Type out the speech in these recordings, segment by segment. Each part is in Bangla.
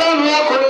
ولم يكن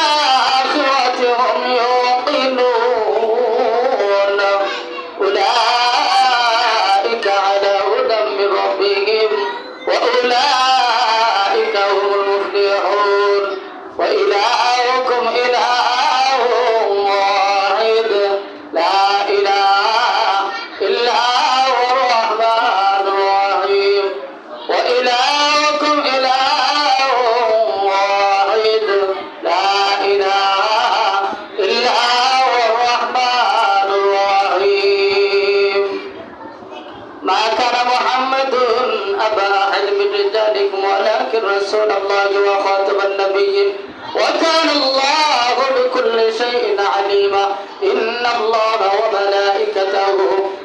وخاتم النبيين. وكان الله بكل شيء عليما. إن الله وملائكته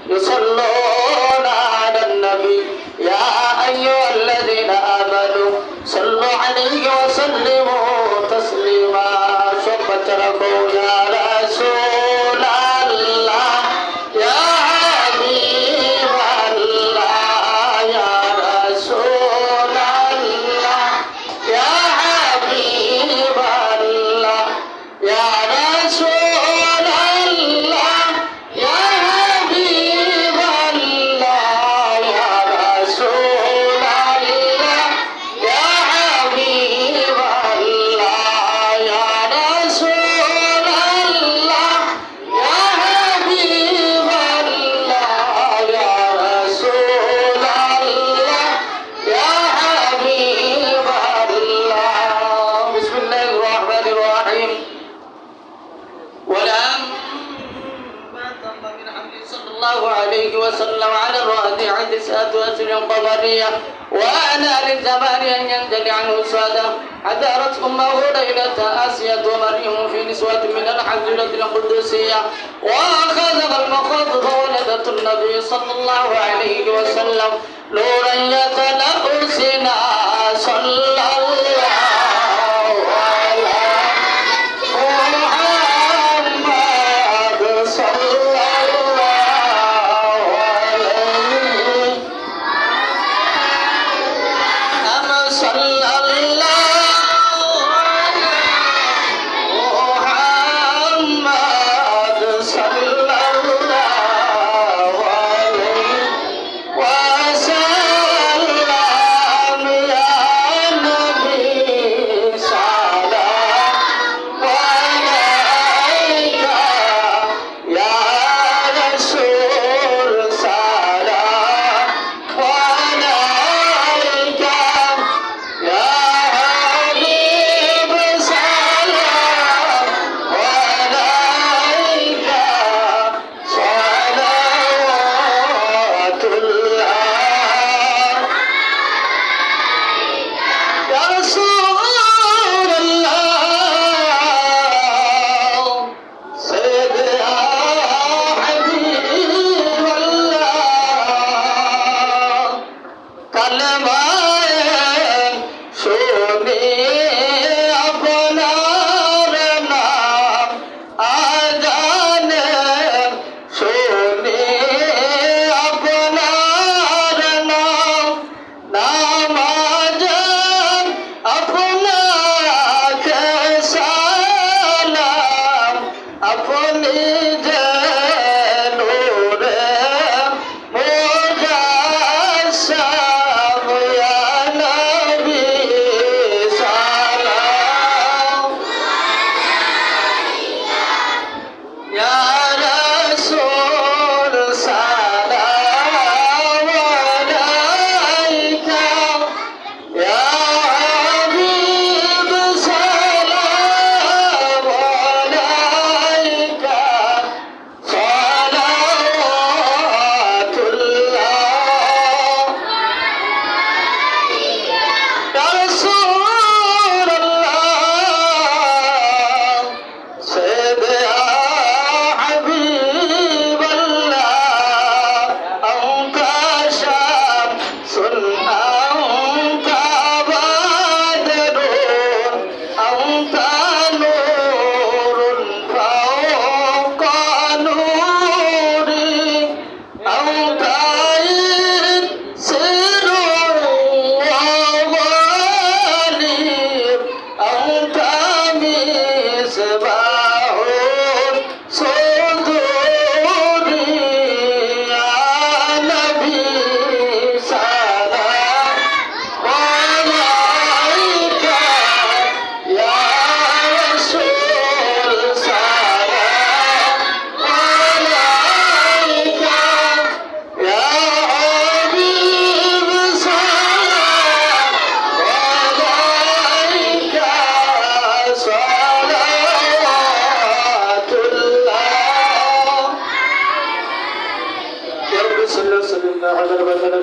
يصلون الزمانية وأنا للزمان أن ينجلي عنه سادة أدارت أمه ليلة آسية ومريم في نسوة من الحجرة القدسية. وأخذ المخاض فولدت النبي صلى الله عليه وسلم. نورا يتلأ سنا صلى الله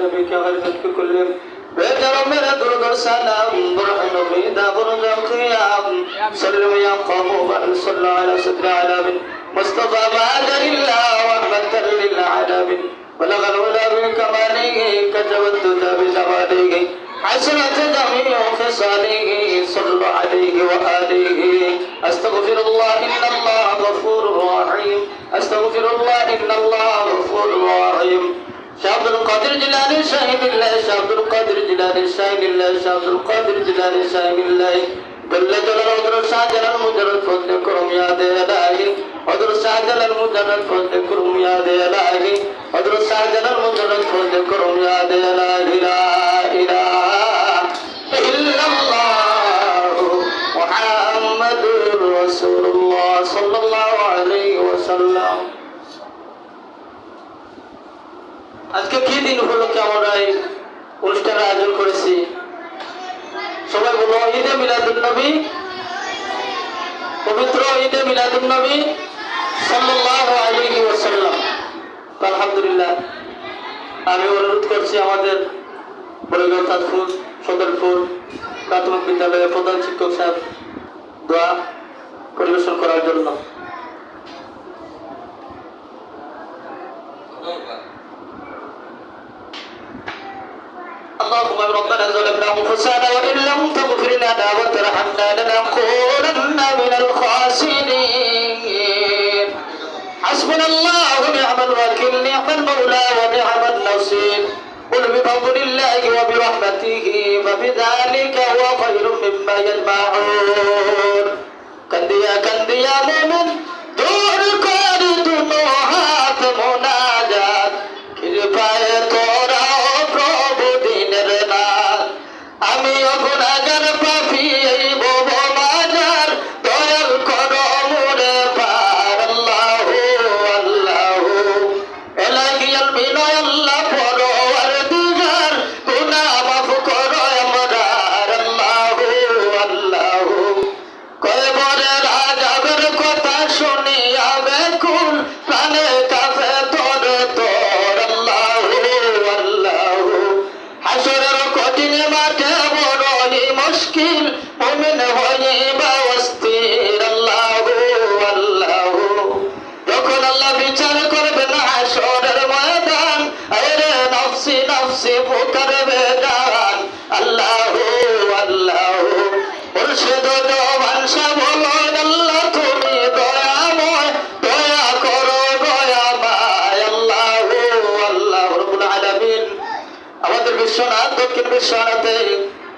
نبيك غير ذلك كلهم بيتر من درد السلام برهن في دابر القيام. سلم يا قوم صلى على ستر علام. مصطفى بعد الله ورحمة للعالمين بلغ الهدى بكماله كتب الدجى بجماله. حسنت جميع خصاله صلى عليه وآله. أستغفر الله إن الله غفور رحيم. أستغفر الله إن الله غفور رحيم. شعب القادر جلال شاهد الله شعب القادر جلال شاهد الله شعب القادر جلال شاهد الله جل جلال عذر شاجر المجرد فضل كرم يا دي إلهي عذر شاجر المجرد فضل كرم يا دي إلهي عذر شاجر المجرد فضل كرم يا دي إلهي لا إله إلا الله محمد আজকে কি দিন উপলক্ষে আমরা এই অনুষ্ঠানের আয়োজন করেছি? সবাই বলো, ঈদে মিলাদুল নবী, পবিত্র ঈদে মিলাদুল নবী সাল্লাল্লাহু আলাইহি ওয়াসাল্লাম। আলহামদুলিল্লাহ, আমি অনুরোধ করছি আমাদের বড়গাঁও তাজপুর, সদরপুর, প্রাথমিক বিদ্যালয়ের প্রধান শিক্ষক সাহেব দোয়া পরিবেশন করার জন্য। موسى وإن لم تغفر لنا وترحمنا لنكونن من الخاسرين حسبنا الله ونعم الوكيل نعم المولى ونعم النصير قل بفضل الله وبرحمته فبذلك هو خير مما يجمعون كنديا كنديا مؤمن دور كاري دموع বিশ্বনাথ, দক্ষিণ বিশ্বনাথে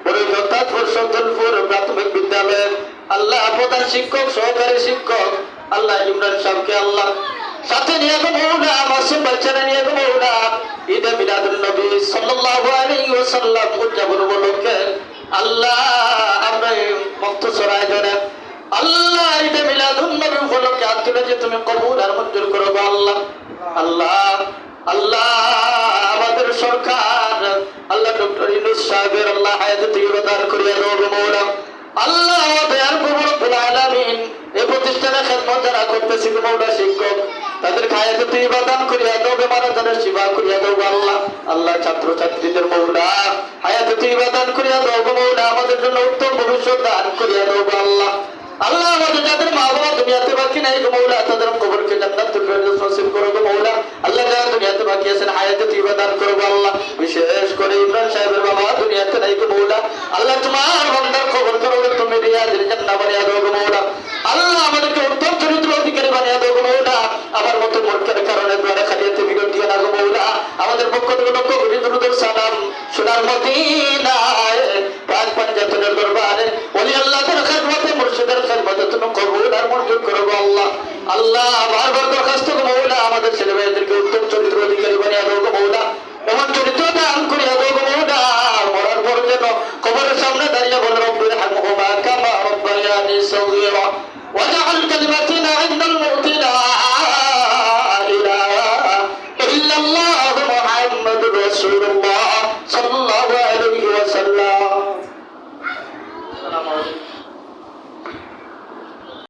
পরিকর্তাপুর সন্তলপুর প্রাথমিক বিদ্যালয়ের আল্লাহ প্রধান শিক্ষক, সহকারী শিক্ষক, আল্লাহ ইমরান সাহেবকে আল্লাহ সাথে নিয়ে গো মৌলা, মাসুম বাচ্চারা নিয়ে গো মৌলা, ঈদে মিলাদুল নবী সাল্লাল্লাহু আলাইহি ওয়াসাল্লাম উদযাপন উপলক্ষে আল্লাহ আমরা মুক্তসর আয়োজনে আল্লাহ ঈদে মিলাদুল নবী উপলক্ষে হাত তুলে যে তুমি কবুল আর মঞ্জুর করো আল্লাহ। আল্লাহ আল্লাহ আমাদের সরকার আল্লাহ ডক্টর ইনুস সাহেবের আল্লাহ হায়াত দান করিয়া গো মৌলা। আল্লাহ দয়ার প্রভু রব্বুল আলামিন এই প্রতিষ্ঠানে খেদমত যারা করতেছি মৌলা শিক্ষক, তাদের খায়াত তুই বাদান করিয়া দাও বেমারা তাদের সেবা করিয়া দাও আল্লাহ। আল্লাহ ছাত্র ছাত্রীদের মৌলা, হায়াত তুই বাদান করিয়া গো মৌলা। আমাদের জন্য উত্তম ভবিষ্যৎ দান করিয়া গো আল্লাহ। আল্লাহ আমাদের যাদের মা বাবা দুনিয়াতে বাকি নাই গো মৌলা, তাদের কবরকে জান্নাতুল ফেরদৌস নসিব করো গো মৌলা। আল্লাহ যারা দুনিয়াতে বাকি আছেন, হায়াতে তুই দান করো আল্লাহ। বিশেষ করে ইমরান সাহেবের বাবা দুনিয়াতে নাই গো মৌলা। আল্লাহ তোমার বান্দার খবর করো তুমি রিয়াজের জান্নাত বানিয়ে দাও গো মৌলা। আল্লাহ আমাদেরকে উত্তম চরিত্র অধিকারী বানিয়ে দাও গো মৌলা। আমার মতো মূর্খের কারণে দ্বারা খালিয়াতে বিগত দিয়ে না গো মৌলা। আমাদের পক্ষ থেকে লক্ষ কোটি দুরুদের সালাম সোনার মদিনায় পাঁচ পাঞ্জাতনের দরবারে আল্লাহ বারবার দরখাস্ত মৌলা, আমাদের ছেলে মেয়েদেরকে উত্তম চরিত্র অধিকারী বানিয়ে গো মৌলা। এমন চরিত্র দান করিয়া গো মৌলা। মরার পর যেন কবরের সামনে দাঁড়িয়ে বলে, রব্বুল হামহুমা কামা রব্বায়ানি সগীরা। ওয়াজআল কালিমাতি